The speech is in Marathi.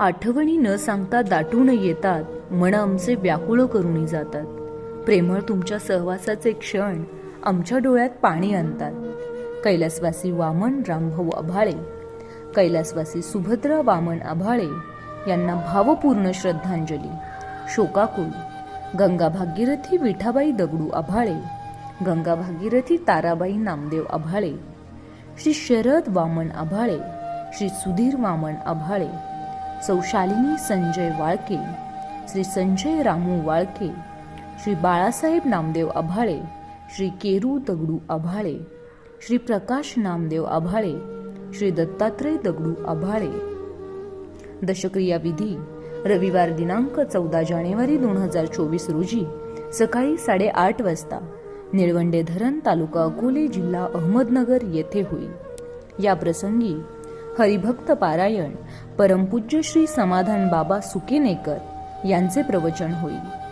आठवणी न सांगता दाटून येतात मन आमचे व्याकुळ करून जातात. प्रेमळ तुमच्या सहवासाचे क्षण आमच्या डोळ्यात पाणी आणतात. कैलासवासी वामन रामभाऊ आभाळे कैलासवासी सुभद्रा वामन आभाळे यांना भावपूर्ण श्रद्धांजली. शोकाकुल गंगा भागीरथी विठाबाई दगडू आभाळे गंगा भागीरथी ताराबाई नामदेव आभाळे श्री शरद वामन आभाळे श्री सुधीर वामन आभाळे चौशालिनी संजय वाळके श्री संजय रामू वाळके श्री बाळासाहेब नामदेव आभाळे श्री केरू दगडू आभाळे श्री प्रकाश नामदेव आभाळे श्री दत्तात्रय दगडू आभाळे. दशक्रिया विधी रविवार दिनांक चौदा जानेवारी दोन हजार चोवीस रोजी सकाळी साडेआठ वाजता निळवंडे धरण तालुका अकोले जिल्हा अहमदनगर येथे होईल या प्रसंगी हरिभक्त पारायण परमपूज्य श्री समाधान बाबा सुकेनेकर यांचे प्रवचन होईल.